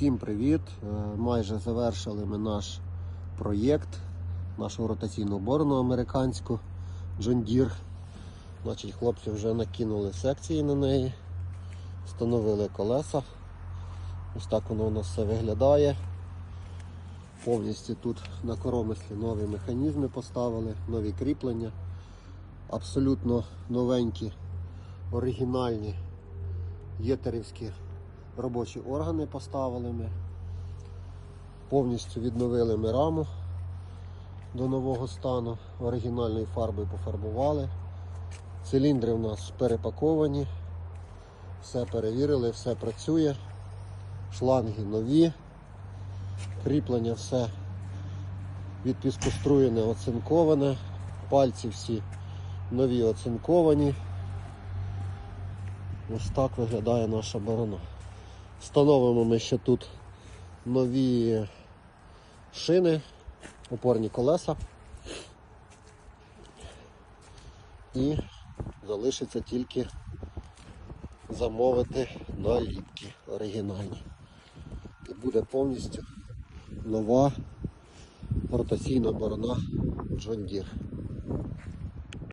Всім привіт! Е, Майже завершили ми наш проєкт, нашу ротаційну борону американську John Deere. Значить, хлопці вже накинули секції на неї, встановили колеса. Ось так воно у нас все виглядає. Повністю тут на коромислі нові механізми поставили, нові кріплення. Абсолютно новенькі, оригінальні єтерівські робочі органи поставили ми. Повністю відновили ми раму до нового стану. Оригінальною фарбою пофарбували. Циліндри в нас перепаковані. Все перевірили, все працює. Шланги нові. Кріплення все від піскоструєне оцинковане. Пальці всі нові оцинковані. Ось так виглядає наша борона. Встановимо ми ще тут нові шини, опорні колеса. І залишиться тільки замовити наліпки оригінальні. І буде повністю нова ротаційна борона John Deere.